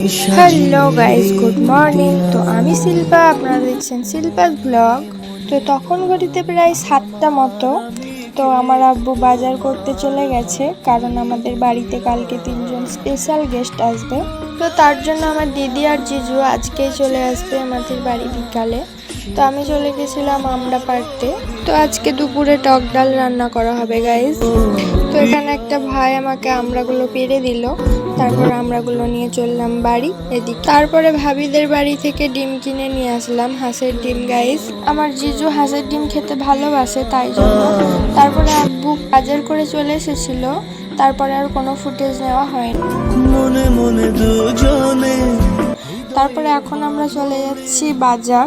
Hello guys good morning তো আমি শিল্পা, আপনারা দেখছেন শিল্পার ব্লগ তো তখন ঘটিতে প্রায় সাতটা মতো। তো আমার আব্বু বাজার করতে চলে গেছে, কারণ আমাদের বাড়িতে কালকে তিনজন স্পেশাল গেস্ট আসবে। তো তার জন্য আমার দিদি আর জিজু আজকেই চলে আসবে আমাদের বাড়ি বিকালে। তো আমি চলে গেছিলাম আমরা পারতে তো আজকে দুপুরে টক ডাল রান্না করা হবে গাইজ তো এখানে একটা ভাই আমাকে আমড়াগুলো পেরে দিল। তারপর আমড়াগুলো নিয়ে চললাম বাড়ি এদিক। তারপরে ভাবিদের বাড়ি থেকে ডিম কিনে নিয়ে আসলাম হাঁসের ডিম গাইজ আমার জিজু হাঁসের ডিম খেতে ভালোবাসে তাই জন্য। তারপরে আব্বু বাজার করে চলে এসেছিল তারপরে আর কোনো ফুটেজ নেওয়া হয়নি। মনে মনে দুজনে। তারপরে এখন আমরা চলে যাচ্ছি বাজার।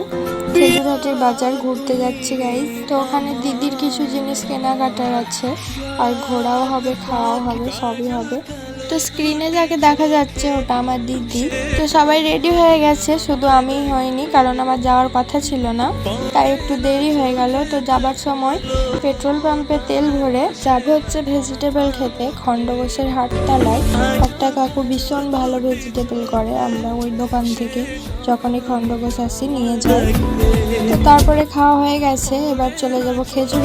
খেজুরহাটের বাজার ঘুরতে যাচ্ছি গাইজ তো ওখানে দিদির কিছু জিনিস কেনাকাটার আছে। আর ঘোরাও হবে, খাওয়াও হবে, সবই হবে। তো স্ক্রিনে যাকে দেখা যাচ্ছে ওটা আমার দিদি। তো সবাই রেডি হয়ে গেছে, শুধু আমিই হয়নি কারণ আমার যাওয়ার কথা ছিল না। তাই একটু দেরি হয়ে গেল। তো যাবার সময় পেট্রোল পাম্পে তেল ভরে যাবে হচ্ছে ভেজিটেবল খেতে খণ্ডঘোষের হাটতলায়। একটা কাকু ভীষণ ভালো ভেজিটেবল করে, আমরা ওই দোকান থেকে যখনই খণ্ডঘোষ আসি নিয়ে যাই। তো তারপরে খাওয়া হয়ে গেছে, এবার চলে যাব খেজুর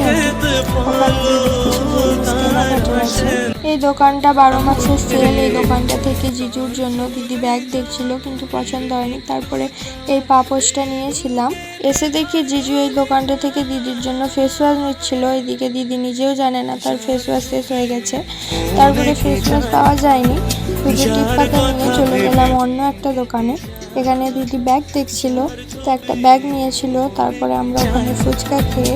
আছে। এই দোকানটা বারো মাসের সেল এই দোকানটা থেকে জিজুর জন্য দিদি ব্যাগ দেখছিল, কিন্তু পছন্দ হয়নি। তারপরে এই পাপোশটা নিয়েছিলাম। এসে দেখি জিজু এই দোকানটা থেকে দিদির জন্য ফেস ওয়াশ নিচ্ছিল। এদিকে দিদি নিজেও জানে না তার ফেস ওয়াশ শেষ হয়ে গেছে। তারপরে ফেস ওয়াশ পাওয়া যায়নি। দুটো টিপ পাতা নিয়ে চলে গেলাম অন্য একটা দোকানে। এখানে দিদি ব্যাগ দেখছিল, তো একটা ব্যাগ নিয়েছিল, তারপরে আমরা ওখানে ফুচকা খেয়ে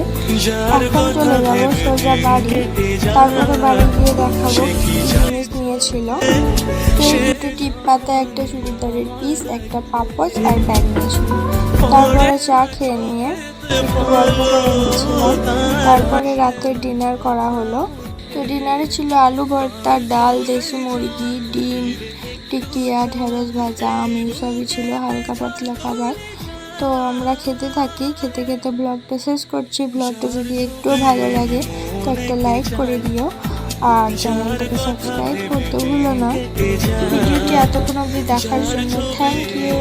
এখন চলে যাব সোজা বাড়ি। তারপরে বাড়ি গিয়ে দেখাবো নিয়েছিল। তো দুটো টিপ পাতা, একটা চুড়িদারের পিস একটা পাপোশ আর ব্যাগ নিয়েছিল। তারপরে চা খেয়ে নিয়ে তারপরে রাতের ডিনার করা হলো। তো ডিনারে ছিল আলু ভর্তা, ডাল, দেশি মুরগি, ডিম, টিকিয়া, ঢেঁড়স ভাজা আম সবই ছিল, হালকা পাতলা খাবার। তো আমরা খেতে থাকি, খেতে খেতে ব্লগটা শেষ করছি। ব্লগটা যদি একটু ভালো লাগে, তো একটা লাইক করে দিও। আর চ্যানেলটাকে সাবস্ক্রাইব করতে ভুলো না। ভিডিওটি এতক্ষণ অবধি দেখার জন্য থ্যাংক ইউ